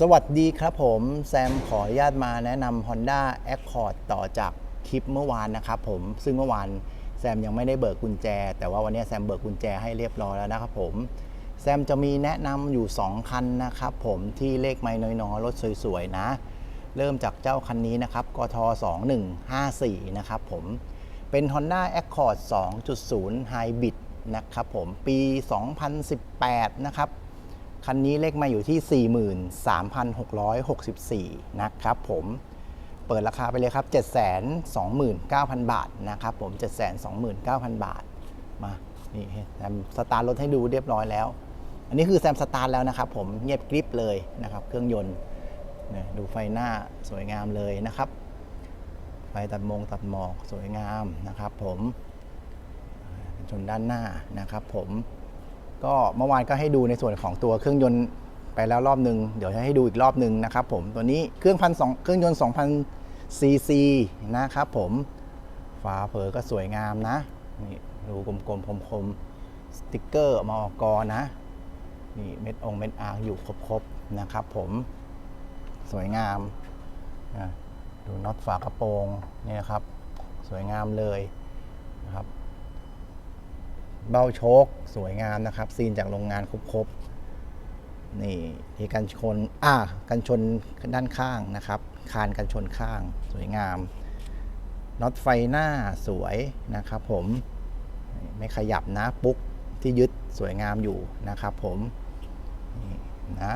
สวัสดีครับผมแซมขออนุญาตมาแนะนำ Honda Accord ต่อจากคลิปเมื่อวานนะครับผมซึ่งเมื่อวานแซมยังไม่ได้เบิกกุญแจ แต่ว่าวันนี้แซมเบิกกุญแจให้เรียบร้อยแล้วนะครับผมแซมจะมีแนะนำอยู่ 2 คันนะครับผมที่เลขไม่น้อยๆรถสวยๆนะ เริ่มจากเจ้าคันนี้นะครับกท2154 นะครับผมเป็น Honda Accord 2.0 Hybrid นะครับผมปี 2018 นะครับ คันนี้เลขมาอยู่ที่ 43,664 นะครับผมเปิดราคาไปเลยครับ 729,000 บาทนะครับผม 729,000 บาท มา นี่แซมสตาร์รถให้ดูเรียบร้อยแล้ว อันนี้คือแซมสตาร์แล้วนะครับผม เงียบกริบเลยนะครับ เครื่องยนต์ ดูไฟหน้าสวยงามเลยนะครับ ไฟตัดมงตัดหมอกสวยงามนะครับผม ชนด้านหน้านะครับผม ก็เมื่อวานก็ให้ดูในส่วนของตัวเครื่องยนต์ไปแล้วรอบหนึ่งเดี๋ยวจะให้ดูอีกรอบหนึ่งนะครับผมตัวนี้เครื่องพันสองเครื่องยนต์2,000ซีซีนะครับผมฝาเผอก็สวยงามนะนี่ดูกลมๆคมๆสติกเกอร์มอกอนะนี่เม็ดองเม็ดอาร์อยู่ครบๆนะครับผมสวยงามนะดูน็อตฝากระโปรงนี่ยครับ สวยงามเลยนะครับ เบ้าโชคสวยงามนะครับ ซีนจากโรงงานครบๆนี่มีกันชนอ่ากันชนด้านข้างนะครับ คานกันชนข้างสวยงามน็อตไฟหน้าสวยนะครับ ผมไม่ขยับนะปุ๊กที่ยึดสวยงามอยู่นะครับ ผมนี่นะ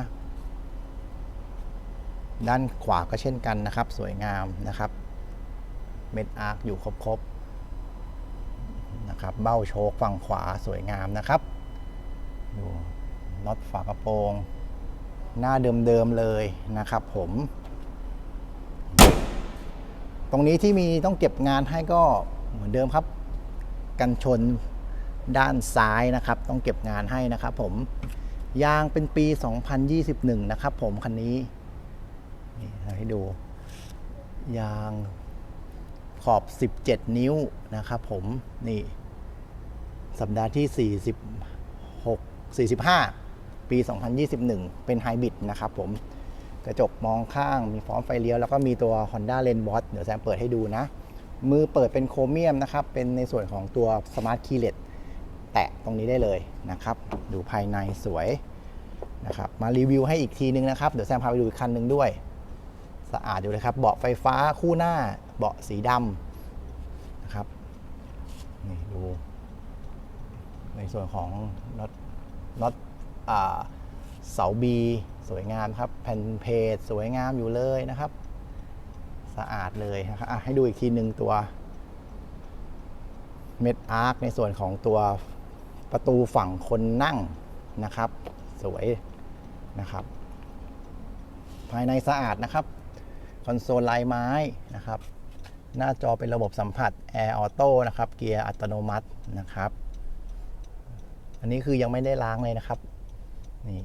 ด้านขวาก็เช่นกันนะครับ สวยงามนะครับ เม็ดอาร์คอยู่ครบๆ นะครับเบ้าโชคฝั่งขวาสวยงามนะครับดูน็อตฝากระโปรง หน้าเดิมๆเลยนะครับผม ตรงนี้ที่มีต้องเก็บงานให้ก็เหมือนเดิมครับ กันชนด้านซ้ายนะครับ ต้องเก็บงานให้นะครับผมยางเป็นปี 2021 นะครับผมคันนี้นี่ให้ดู ยาง ขอบ 17 นิ้วนะครับผมนี่สัปดาห์ที่ 46 45 ปี 2021 เป็นไฮบริดนะครับผมกระจกมองข้างมีฟอร์มไฟเลี้ยว แล้วก็มีตัว Honda l e n w a t เดี๋ยวแซมเปิดให้ดูนะ มือเปิดเป็นโครเมียมนะครับ เป็นในส่วนของตัว Smart Keyless แตะตรงนี้ได้เลยนะครับ ดูภายในสวยนะครับ มารีวิวให้อีกทีนึงนะครับ เดี๋ยวแซมพาไปดูอีกคันหนึ่งด้วย สะอาดอยู่เลยครับ เบาะไฟฟ้าคู่หน้า เบาะสีดำนะครับนี่ดูในส่วนของน็อตน็อตเสาบีสวยงามครับแผ่นเพจสวยงามอยู่เลยนะครับ สะอาดเลยนะครับให้ดูอีกทีหนึ่งตัวเม็ดอาร์คในส่วนของตัวประตูฝั่งคนนั่งนะครับ สวยนะครับ ภายในสะอาดนะครับ คอนโซลลายไม้นะครับ หน้าจอเป็นระบบสัมผัส Air Auto นะครับ เกียร์อัตโนมัตินะครับ อันนี้คือยังไม่ได้ล้างเลยนะครับ นี่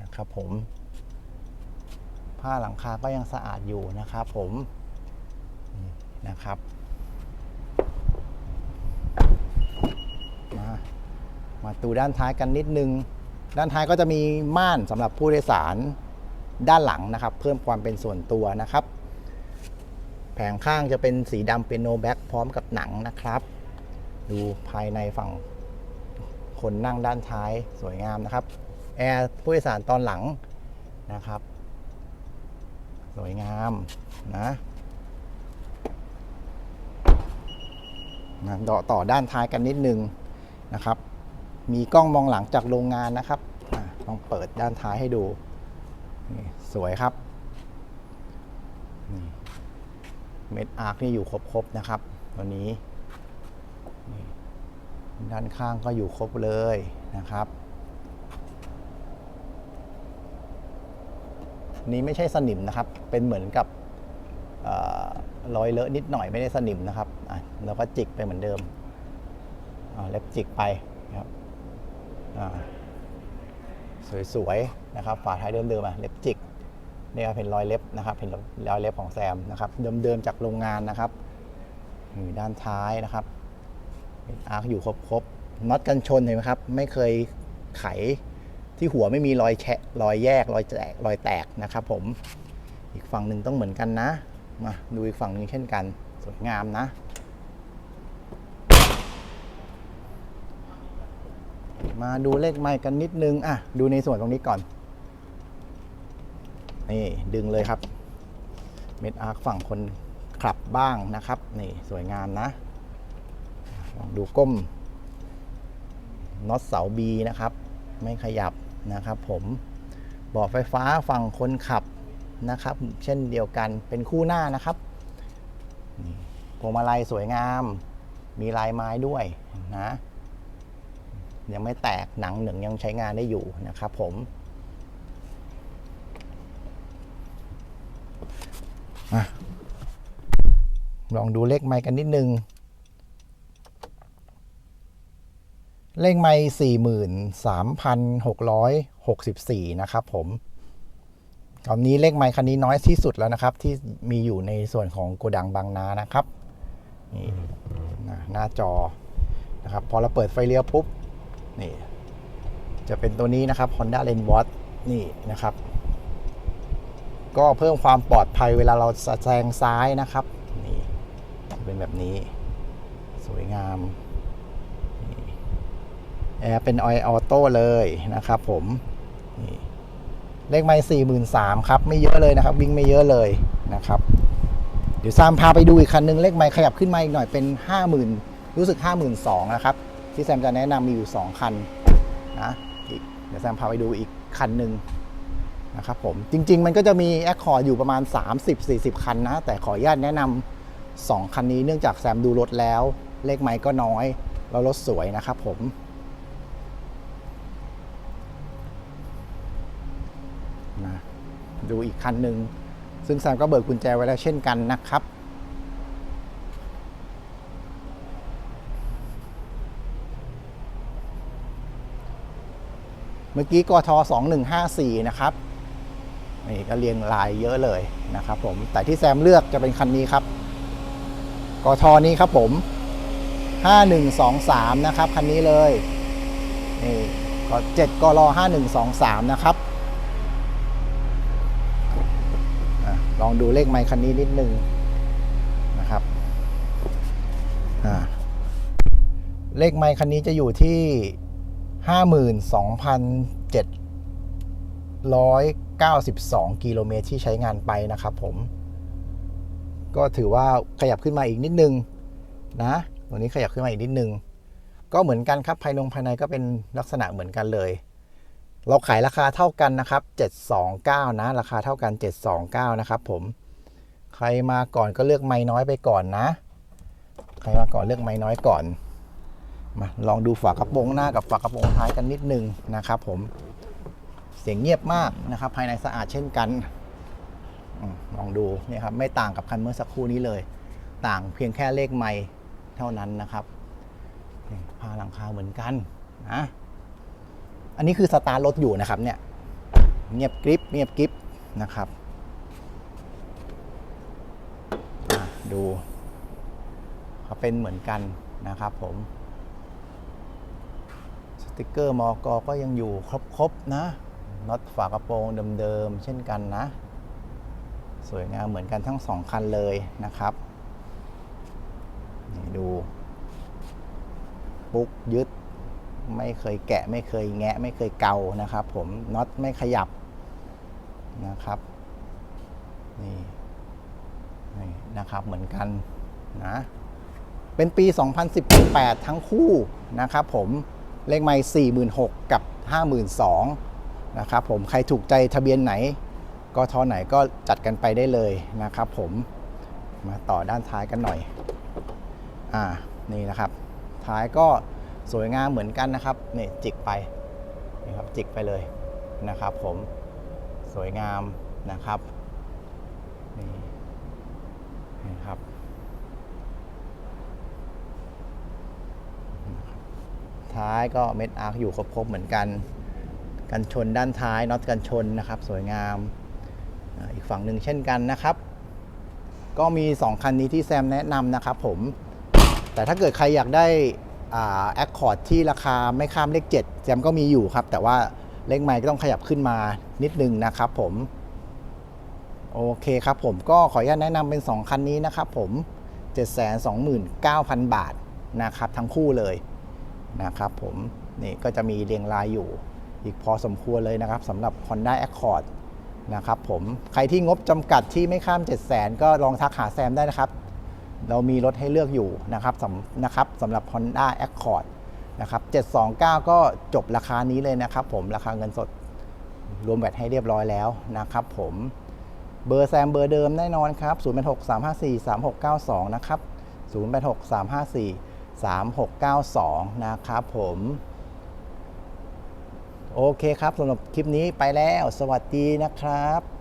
นะครับผม ผ้าหลังคาก็ยังสะอาดอยู่นะครับผมนี่นะครับมามาดูด้านท้ายกันนิดนึง ด้านท้ายก็จะมีม่านสำหรับผู้โดยสารด้านหลังนะครับ เพิ่มความเป็นส่วนตัวนะครับ แผงข้างจะเป็นสีดำเป็นโนแบ็กพร้อมกับหนังนะครับ ดูภายในฝั่งคนนั่งด้านท้ายสวยงามนะครับ แอร์ผู้โดยสารตอนหลังนะครับ สวยงามนะนะต่อต่อด้านท้ายกันนิดนึงนะครับ มีกล้องมองหลังจากโรงงานนะครับลองเปิดด้านท้ายให้ดู สวยครับนี่ เม็ดอาร์คนี่อยู่ครบๆนะครับตัวนี้ด้านข้างก็อยู่ครบเลยนะครับ นี้ไม่ใช่สนิมนะครับ เป็นเหมือนกับเออรอยเลอะนิดหน่อยไม่ได้สนิมนะครับอะเราก็จิกไปเหมือนเดิมเล็บจิกไปครับสวยๆนะครับ ฝาท้ายเดิมๆอะเล็บจิก นี่ครับเห็นรอยเล็บนะครับ เห็นรอยเล็บของแซมนะครับ เดิมๆจากโรงงานนะครับด้านท้ายนะครับอาร์คอยู่ครบครบน็อตกันชนเห็นไหมครับ ไม่เคยไขที่หัวไม่มีรอยแฉะรอยแยกรอยแตกรอยแตกนะครับ ผมอีกฝั่งหนึ่งต้องเหมือนกันนะมาดูอีกฝั่งหนึ่งเช่นกันสวยงามนะมาดูเลขไม้กันนิดนึง อะ ดูในส่วนตรงนี้ก่อน นี่ดึงเลยครับ เม็ดอาร์คฝั่งคนขับบ้างนะครับ นี่สวยงามนะ ลองดูก้มน็อตเสาบีนะครับ ไม่ขยับนะครับ ผมเบาะไฟฟ้าฝั่งคนขับนะครับ เช่นเดียวกันเป็นคู่หน้านะครับพวงมาลัยสวยงาม มีลายไม้ด้วยนะ ยังไม่แตกหนังหนึ่งยังใช้งานได้อยู่นะครับผมอะ ลองดูเลขไม้กันนิดนึง เลขไม่สี่หมื่นสามพันหกร้อยหกสิบสี่นะครับผมตอนนี้เลขไม้คันนี้น้อยที่สุดแล้วนะครับ ที่มีอยู่ในส่วนของโกดังบางนานะครับนี่นหน้าจอนะครับ พอเราเปิดไฟเลี้ยวปุ๊บนี่ จะเป็นตัวนี้นะครับ Honda l e n w a t นี่นะครับ ก็เพิ่มความปลอดภัยเวลาเราแซงซ้ายนะครับนี่เป็นแบบนี้ สวยงามแอร์เป็นออยออโต้เลยนะครับผมนี่เลขไม่สี่หมื่นสามครับ ไม่เยอะเลยนะครับ วิ่งไม่เยอะเลยนะครับ เดี๋ยวซามพาไปดูอีกคันนึงเลขไม่ขยับขึ้นมาอีกหน่อยเป็นห้าหมื่นรู้สึกห้าหมื่นสองนะครับ ที่แซมจะแนะนำมีอยู่สองคันนะเดี๋ยวแซมพาไปดูอีกคันหนึ่ง นะครับผมจริง ๆ มันก็จะมีแอคคอร์ดอยู่ประมาณ 30-40 คันนะ แต่ขออนุญาตแนะนำสองคันนี้เนื่องจากแซมดูรถแล้ว เลขไม้ก็น้อย แล้วรถสวยนะครับผมนะดูอีกคันหนึ่งซึ่งแซมก็เบิกกุญแจไว้แล้วเช่นกันนะครับเมื่อกี้กท2154 นะครับ นี่ก็เรียงลายเยอะเลยนะครับผมแต่ที่แซมเลือกจะเป็นคันนี้ครับกทนี้ครับผม 5123 นะครับคันนี้เลยนี่ก็7กร5123 นะครับอลองดูเลขไมค์คันนี้นิดนึงนะครับเลขไมค์คันนี้จะอยู่ที่ 92 กิโลเมตรที่ใช้งานไปนะครับผม ก็ถือว่าขยับขึ้นมาอีกนิดนึงนะตัวนี้ขยับขึ้นมาอีกนิดนึง ก็เหมือนกันครับภายนงภายในก็เป็นลักษณะเหมือนกันเลย เราขายราคาเท่ากันนะครับ 729 นะ ราคาเท่ากัน 729 นะครับผม ใครมาก่อนก็เลือกไม้น้อยไปก่อนนะ ใครมาก่อนเลือกไม้น้อยก่อน มาลองดูฝากระโปรงหน้ากับฝากระโปรงท้ายกันนิดนึงนะครับผม เสียงเงียบมากนะครับ ภายในสะอาดเช่นกันอลองดูเนี่ยครับไม่ต่างกับคันเมื่อสักครู่นี้เลย ต่างเพียงแค่เลขไม้เท่านั้นนะครับนี่ผ้าหลังคาเหมือนกันนะอันนี้คือสตาร์ทรถอยู่นะครับเนี่ยเงียบกริบเงียบกริบนะครับดูเขาเป็นเหมือนกันนะครับผมสติกเกอร์มอกอก็ยังอยู่ครบๆนะ น็อตฝากระโปรงเดิมๆ เช่นกันนะ สวยงามเหมือนกันทั้งสองคันเลยนะครับนี่ดู ปุ๊กยึด ไม่เคยแกะไม่เคยแงะ ไม่เคยเกานะครับ ผมน็อตไม่ขยับนะครับนี่นี่นะครับเหมือนกันนะเป็นปี 2018 ทั้งคู่นะครับผมเลขไม่46,000กับ 52,000 นะครับผมใครถูกใจทะเบียนไหนก็ทอไหนก็จัดกันไปได้เลยนะครับผมมาต่อด้านท้ายกันหน่อยอ่านี่นะครับ ท้ายก็สวยงามเหมือนกันนะครับนี่จิกไปนี่ครับจิกไปเลยนะครับ ผมสวยงามนะครับนี่นี่ครับท้ายก็เม็ดอาร์คอยู่ครบๆเหมือนกัน กันชนด้านท้ายน็อตกันชนนะครับ สวยงามอีกฝั่งหนึ่งเช่นกันนะครับ ก็มี 2 คันนี้ที่แซมแนะนำนะครับผม แต่ถ้าเกิดใครอยากได้แอคคอร์ดที่ราคาไม่ข้ามเลข 7 แซมก็มีอยู่ครับ แต่ว่าเลขไมค์ก็ต้องขยับขึ้นมานิดนึงนะครับผม โอเคครับผมก็ขออนุญาตแนะนำเป็น 2 คันนี้นะครับผม 729,000 บาทนะครับทั้งคู่เลยนะครับผมนี่ก็จะมีเรียงรายอยู่ อีกพอสมควรเลยนะครับสำหรับ Honda Accord นะครับผมใครที่งบจำกัดที่ไม่ข้าม 7 0 0 0 0ก็ลองทักหาแซมได้นะครับ เรามีรถให้เลือกอยู่นะครับสำนะครับสำหรับ Honda Accord นะครับ729 ก็จบราคานี้เลยนะครับผมราคาเงินสดรวมแบตให้เรียบร้อยแล้วนะครับผมเบอร์แซมเบอร์เดิมแน่นอนครับ 086 354 3692 นะครับ 086 354 3692 นะครับผม โอเคครับสำหรับคลิปนี้ไปแล้ว สวัสดีนะครับ